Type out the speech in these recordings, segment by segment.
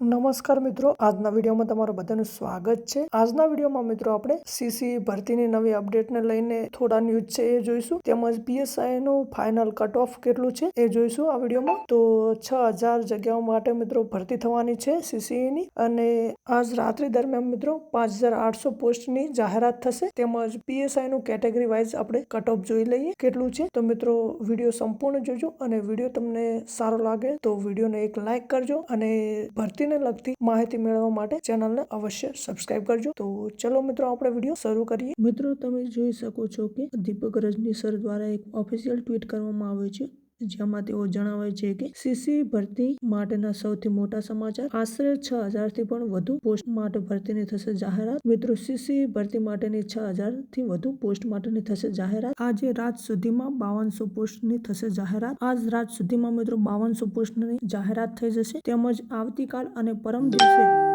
નમસ્કાર મિત્રો, આજના વિડીયોમાં તમારું બધાનું સ્વાગત છે. આજના વિડીયોમાં મિત્રો આપણે સીસી ભરતીની નવી અપડેટને લઈને થોડા ન્યૂઝ છે એ જોઈશું. તેમજ પીએસઆઈ નું ફાઇનલ કટ ઓફ કેટલું છે એ જોઈશું આ વિડીયોમાં. તો છ હજાર જગ્યાઓ માટે મિત્રો ભરતી થવાની છે CCE ની અને આજ રાત્રિ દરમિયાન મિત્રો પાંચ હજાર આઠસો પોસ્ટની જાહેરાત થશે. તેમજ પીએસઆઈ નું કેટેગરી વાઇઝ આપણે કટ ઓફ જોઈ લઈએ કેટલું છે. તો મિત્રો વીડિયો સંપૂર્ણ જોજો અને વીડિયો તમને સારો લાગે તો વિડીયોને એક લાઈક કરજો અને ભરતીને લગતી માહિતી મેળવવા માટે ચેનલને અવશ્ય સબસ્ક્રાઇબ કરજો. તો ચલો મિત્રો, આપણે વીડિયો શરૂ કરીએ. મિત્રો, તમે જોઈ શકો છો કે દીપક રજની સર દ્વારા એક ઓફિશિયલ ટ્વીટ કરવામાં આવ્યું છે. જેમાં તેઓ જણાવે છે કે સીસી ભરતી માટેના સૌથી મોટા સમાચાર આશરે છ હજારથી પણ વધુ પોસ્ટ માટે ભરતીની થશે જાહેરાત. મિત્રો, સીસી ભરતી માટેની છ હજારથી વધુ પોસ્ટ માટેની થશે જાહેરાત. આજે રાત સુધીમાં બાવનસો પોસ્ટની થશે જાહેરાત. આજ રાત સુધીમાં મિત્રો બાવનસો પોસ્ટની જાહેરાત થઈ જશે. તેમજ આવતીકાલ અને પરમ દિવસે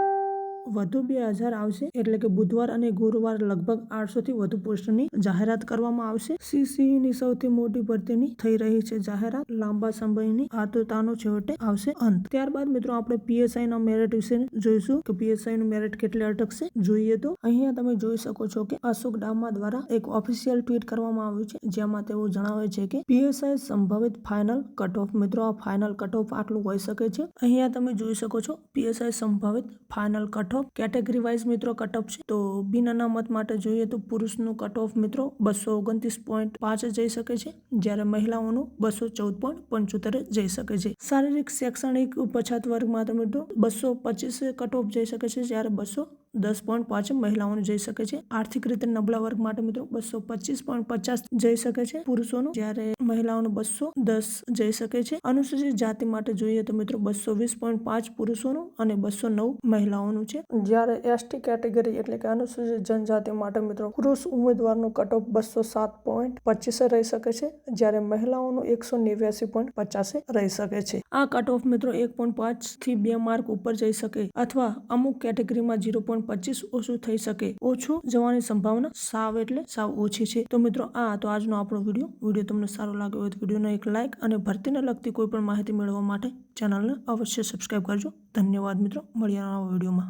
વધુ બે હજાર આવશે એટલે કે બુધવાર અને ગુરુવાર લગભગ આઠસો થી વધુ પોસ્ટની જાહેરાત કરવામાં આવશે. CCE ની સૌથી મોટી ભરતીની થઈ રહી છે જાહેરાત. લાંબા સમયની આતુરતાનો છેવટે આવશે અંત. ત્યારબાદ મિત્રો આપણે પીએસઆઈ ના મેરિટ વિશે જોઈશું કે પીએસઆઈ નું મેરિટ કેટલે અટકશે. જોઈએ તો અહીંયા તમે જોઈ શકો છો કે અશોક ડામા દ્વારા એક ઓફિશિયલ ટ્વીટ કરવામાં આવ્યું છે, જેમાં તેઓ જણાવે છે કે પીએસઆઈ સંભવિત ફાઇનલ કટ ઓફ મિત્રો, આ ફાઇનલ કટ ઓફ આટલું હોઈ શકે છે. અહીંયા તમે જોઈ શકો છો પીએસઆઈ સંભવિત final cut off category wise મિત્રો કટ ઓફ છે. તો બિન અનામત માટે જોઈએ તો પુરુષનું કટ ઓફ મિત્રો બસો ઓગણત્રીસ પોઈન્ટ પાંચ જઈ શકે છે, જ્યારે મહિલાઓનું બસો ચૌદ પોઈન્ટ પંચોતેર જઈ શકે છે. શારીરિક, શૈક્ષણિક પછાત વર્ગ માટે મિત્રો બસો પચીસ કટ ઓફ જઈ શકે છે, જ્યારે બસો દસ પોઈન્ટ પાંચ મહિલાઓને જઈ શકે છે. આર્થિક રીતે નબળા વર્ગ માટે મિત્રો બસો પચીસ પોઈન્ટ પચાસ જઈ શકે છે પુરુષોનું. જ્યારે મહિલાઓનું બસો દસ જઈ શકે છે. અનુસૂચિત જાતિ માટે જોઈએ તો મિત્રો બસો વીસ પોઈન્ટ પાંચ પુરુષોનું અને બસો નવ મહિલાઓનું છે. જ્યારે એસટી કેટેગરી એટલે કે અનુસૂચિત જનજાતિ માટે મિત્રો પુરુષ ઉમેદવારનું કટ ઓફ બસો સાત પોઈન્ટ પચીસે રહી શકે છે. જ્યારે મહિલાઓનું એકસો નેવ્યાસી પોઈન્ટ પચાસે રહી શકે છે. આ કટ ઓફ મિત્રો એક પોઈન્ટ પાંચથી બે માર્ક ઉપર જઈ શકે. અથવા અમુક કેટેગરીમાં ઝીરો પોઈન્ટ પચીસ ઓછું થઈ શકે. ઓછું જવાની સંભાવના સાવ એટલે સાવ ઓછી છે. તો મિત્રો, આ તો આજનો આપણો વીડિયો. વીડિયો તમને સારો લાગ્યો હોય તો વિડીયોને એક લાઇક અને ભરતીને લગતી કોઈ પણ માહિતી મેળવવા માટે ચેનલને અવશ્ય સબસ્ક્રાઈબ કરજો. ધન્યવાદ મિત્રો. નવા વિડીયોમાં.